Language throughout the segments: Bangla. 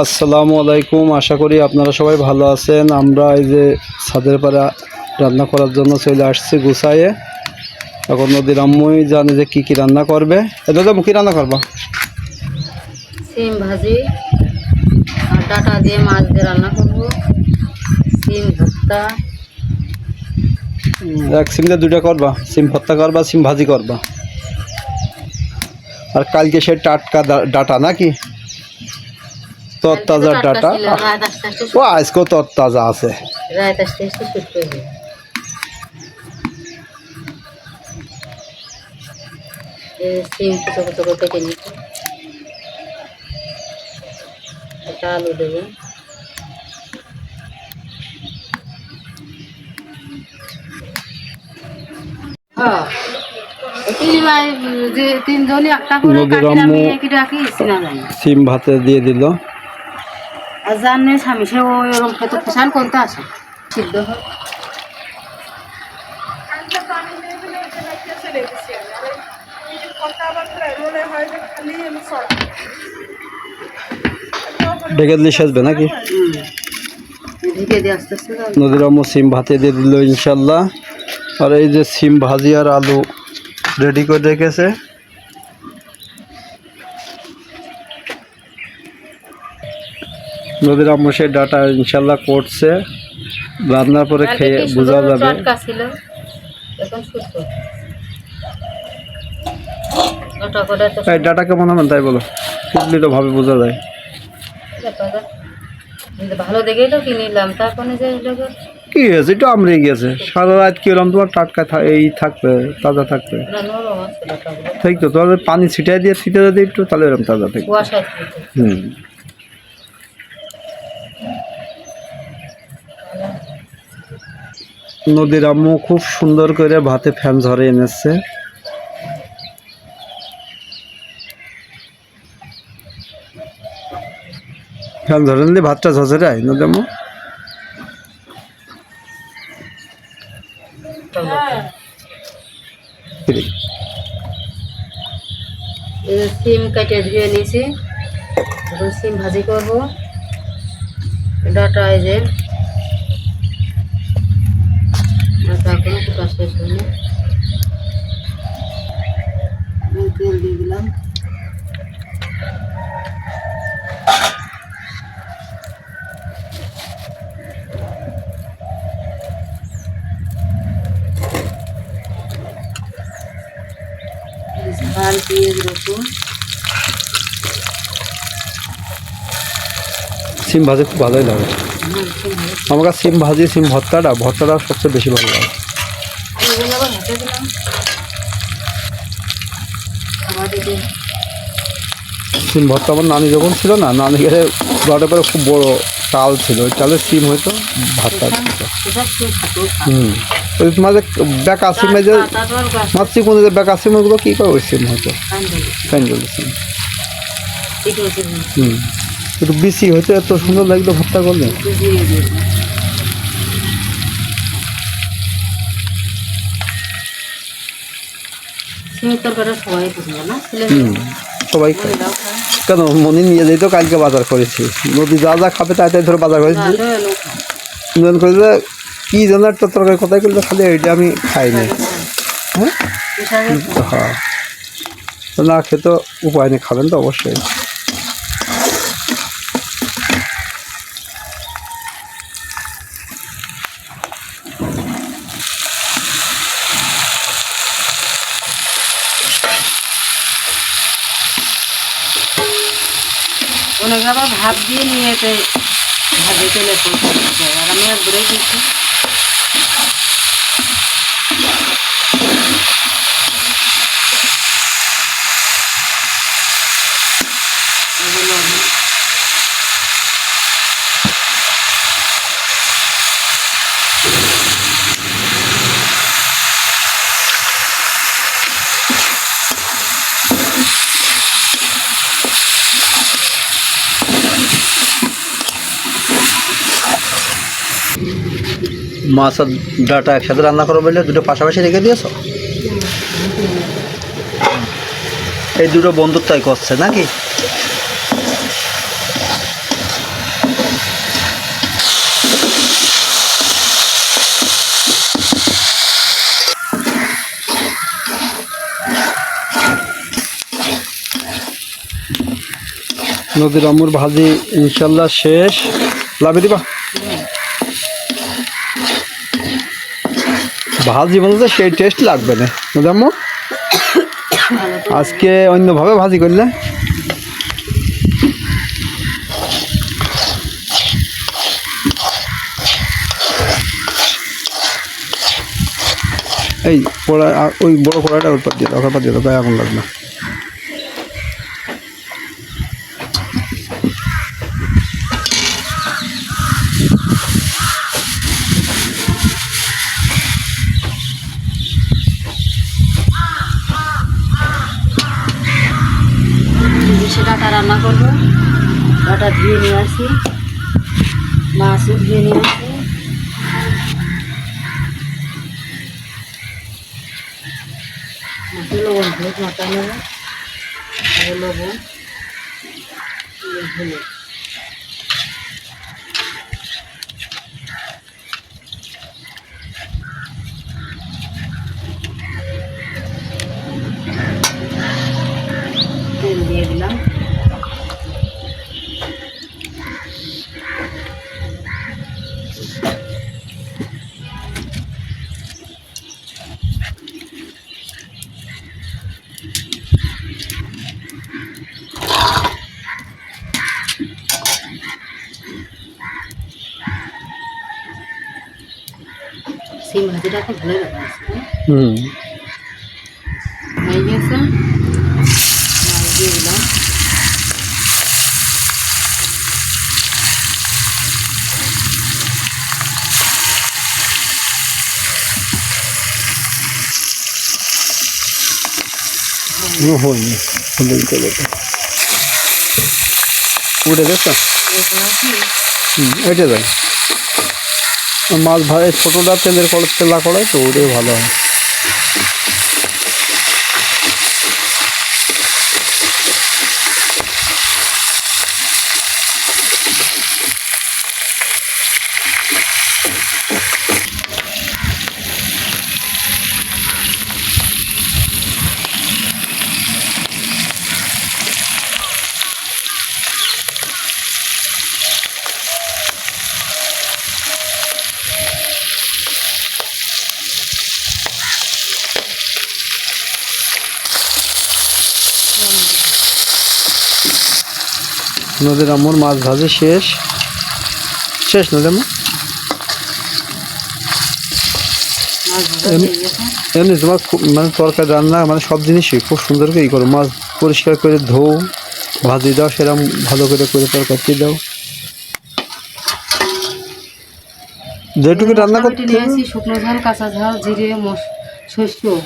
আসসালামু আলাইকুম। আশা করি আপনারা সবাই ভালো আছেন। আমরা এই যে ছাদের পাড়া রান্না করার জন্য চলে আসছি গুছাইয়ে এখন নদীর আম্মুই জানে যে কী কী রান্না করবে। এটা তো কী রান্না করবা? সিম ভাজি ডাটা দিয়ে মাছ দিয়ে রান্না করব। সিম ভর্তা। এক সিম দিয়ে দুইটা করবা? সিম ভর্তা করবা সিম ভাজি করবা? আর কালকে সে টাটকা ডাটা নাকি? তরতাজা ডাটা। ও আজকেও তরতাজা আছে। আলু দেবো। সিম ভাতে দিয়ে দিল। আর স্বামী সে ওই ওরকম খেতে ফসান করতে আসে। সিদ্ধ হয়। ডেকে দিলে সেচবে নাকি। নদীর আম্মু সিম ভাতে দিয়ে দিল ইনশাল্লাহ। আর এই যে সিম ভাজি আর আলু রেডি করে রেখেছে। নদীর সেই ডাটা ইনশাল্লাহ করছে। রান্নার পরে খেয়ে বোঝা যাবে। এই ডাটা কেমন হবেন তাই বলো। কিনলে তো ভাবে বোঝা যায়। ভালো দেখেই তো কিনিলাম তারপরে যে কি হয়েছে? একটু গিয়েছে। সারা রাত কি হলাম তোমার টাটকা এই থাকবে তাজা থাকবে? ঠিক তো পানি ছিটাই দিয়ে ছিটে যদি একটু তাহলে এরকম তাজা থাকবে। হুম। নদীর আম্মু খুব সুন্দর করে ভাতে ফ্যান ঝরে এনেছে। ফ্যান ঝরে নিলে ভাতটা ঝরঝরে আয়, নদীর আম্মু। সিম কেটে ধুয়ে নিয়েছি। সিম ভাজি করব। ডাটা এই যে ডাটা এখনও ফুটা শেষ হয়নি এই তেল দিয়ে দিলাম ঝাল পেঁয়াজ রসুন সিম ভাজি খুব ভালোই লাগে। আমার কাছে সিম ভাজি সিম ভর্তাটা ভর্তাটা সবচেয়ে বেশি ভালো লাগে। সিম ভর্তা আমার নানি যখন ছিল না নানি গেলে ঘরে পরে খুব বড় চাল ছিল। ওই চালের সিম হয়তো ভাতটা হুম। ওই তোমার বেকা সিমে যে মাছি কোনো যে বেকা সিম ওগুলো কী করে ওই সিম কান্দে প্যান্ডেল সিম। হুম। একটু বেশি হয়তো এত সুন্দর লাগল ভর্তা করলে। সবাই কেন মনে নিয়ে যেত কালকে বাজার করেছি। নদী যা যা খাবে তাই তাই ধরে বাজার করেছি। করে কী যেন একটা তরকারি কথাই করলে? খালি এইটা আমি খাইনি। হ্যাঁ? হ্যাঁ। না খেতে উপায় নেই, খাবেন তো অবশ্যই। ভাত দিয়ে নিয়ে তেলে পৌঁছে আর আমি একবারেই দিচ্ছি মাছ আর ডাটা একসাথে রান্না করো বলে দুটো পাশাপাশি রেখে দিয়েছ? এই দুটো বন্ধুত্বই করছে নাকি? নদীর আমুর ভাজি ইনশাল্লাহ শেষ। লাভে দিবা? ভাজি বলতে সেই টেস্ট লাগবে না তো আজকে অন্যভাবে ভাজি করলে এই ওই বড় কড়াইটা ওর পাত দিয়ে দাও ওখানে পাত দাও গায়ে আগুন লাগবে ডাটা রান্না করব। ডাটা ধুয়ে নিয়ে আসি। মাছও ধুয়ে নিয়ে আসি। মাছে লবণ, হলুদ মাথা নেব লবণ হলুদ। সিম ভাজিটা তো ভালোই লাগা। হুম। হয়ে গেছে। মাছ দিয়ে দিলাম। উঠে যায় মাছ ভাই ছোটোটা তেলের খরচ তেলা করে তো ওটাই ভালো হয়। নদীর আমর মাছ ভাজি শেষ। শেষ নদী আম্মু এমনি- তোমার খুব- মানে তরকারি রান্না মানে সব জিনিসই খুব সুন্দর করে ই করো। মাছ পরিষ্কার করে ধো ভাজি দাও সেরকম ভালো করে করে তরকারি দাও। যেটুকু রান্না করতে শুকনো ঝাল কাঁচা ঝাল জিরে মশ শস্য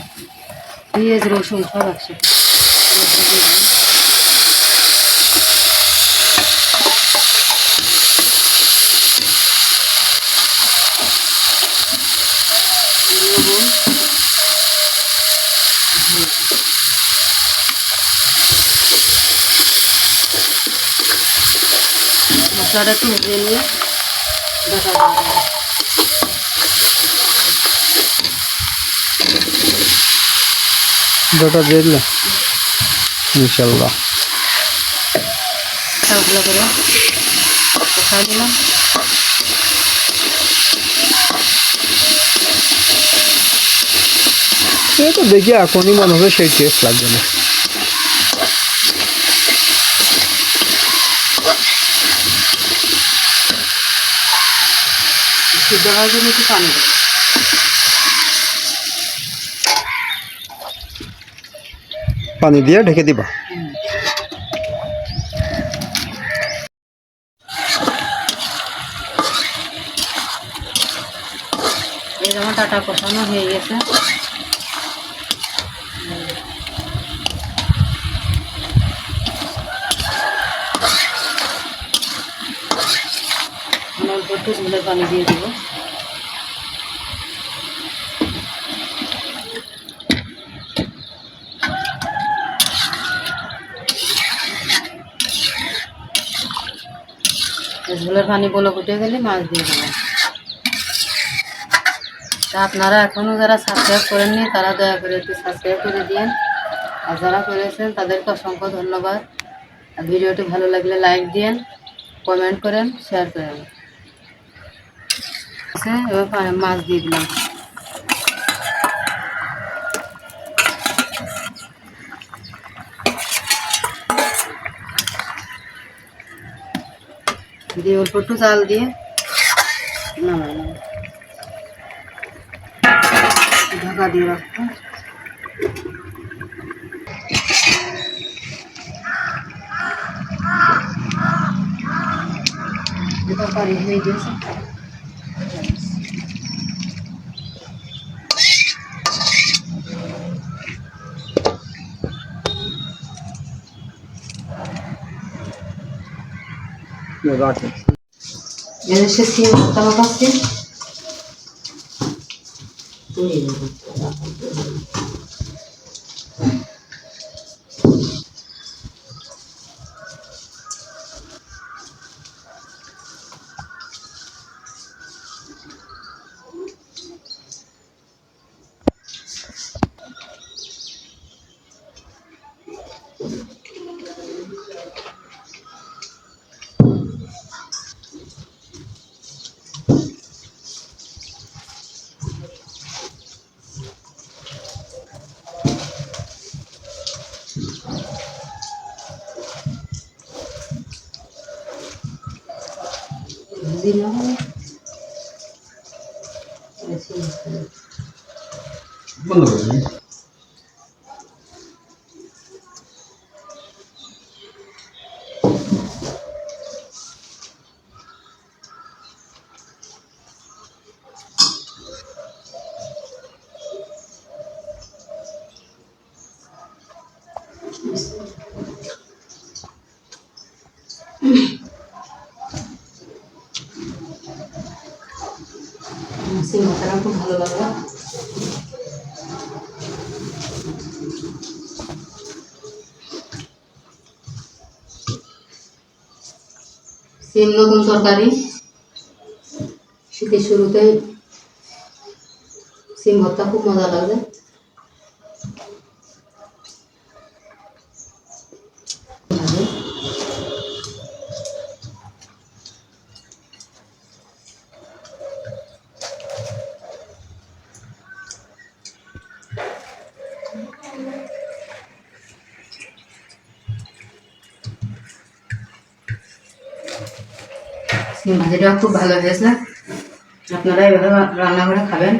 পেঁয়াজ রসুন সব একসাথে। মশলাটা একটু ভেজে নিয়ে দেখা যাবে ইনশাল্লাহ। করে। দিলাম। এটা দেখি এখনই মনে হবে সেই টেস্ট লাগবে না। সিদ্ধ হওয়ার জন্য একটু পানি দেবো। পানি দিয়ে ঢেকে দিবা। এই যেমন টাটা কষানো হয়ে গেছে। অল্প একটু ঝোলের পানি দিয়ে দেবো। ঝোলের পানি বলে ফুটে গেলে মাছ দিয়ে দেবেন তা আপনারা এখনও যারা সাবস্ক্রাইব করেননি, তারা দয়া করে একটু সাবস্ক্রাইব করে দিন আর যারা করেছেন, তাদেরকে অসংখ্য ধন্যবাদ। আর ভিডিওটি ভালো লাগলে লাইক দিন কমেন্ট করেন শেয়ার করেন। এবার মাছ দিয়ে দিলাম। দিয়ে অল্প একটু চাল দিয়ে নামাই নেব। ঢাকা দিয়ে রাখব তরকারি হয়ে গেছে রাখেন এদেশে সিম ভর্তা পাচ্ছি দিলাম Mano, সিম ভর্তাটা খুব ভালো লাগবে সিম নতুন তরকারি শীতের শুরুতে। সিম ভর্তা খুব মজা লাগবে। ভাজিটাও খুব ভালো হয়েছে। আপনারা এভাবে রান্না করে খাবেন।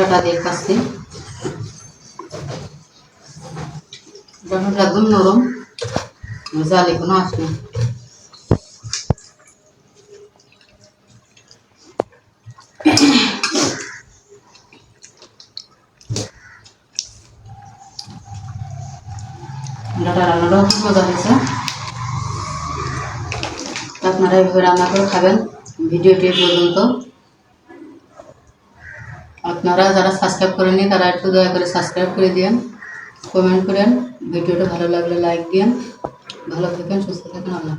ডাটা দিয়ে কাটছি ডাটাটা একদম নরম জালি কোনো আসে না ডাটা রান্নাটাও মজা হয়েছে আপনারা এইভাবে রান্না করে খাবেন। ভিডিওটি পর্যন্ত। আপনারা যারা সাবস্ক্রাইব করেননি, তারা একটু দয়া করে সাবস্ক্রাইব করে দিন কমেন্ট করেন, ভিডিওটা ভালো লাগলে লাইক দিন ভালো থাকেন, সুস্থ থাকেন, আল্লাহ।